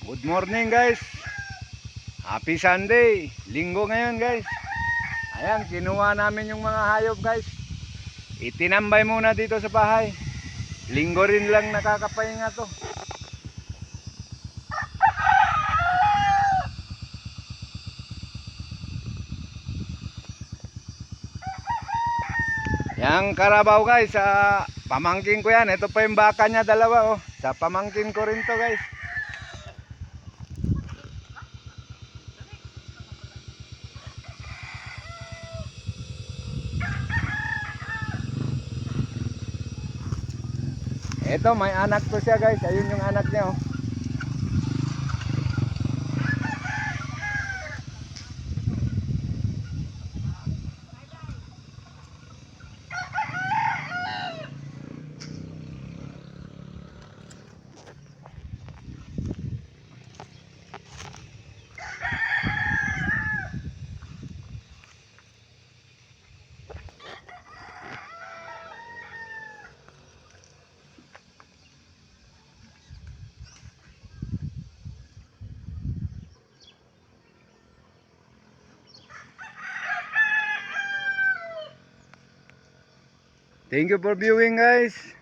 Good morning guys. Happy Sunday. Linggo ngayon guys. Ayan, kinuha namin yung mga hayop guys. Itinambay muna dito sa bahay. Linggo rin lang nakakapahinga to. Yang karabaw guys, sa pamangkin ko yan. Ito pa yung baka niya dalawa oh. Sa pamangkin ko rin to guys. Ito may anak to siya guys. Ayun yung anak niya oh. Thank you for viewing guys.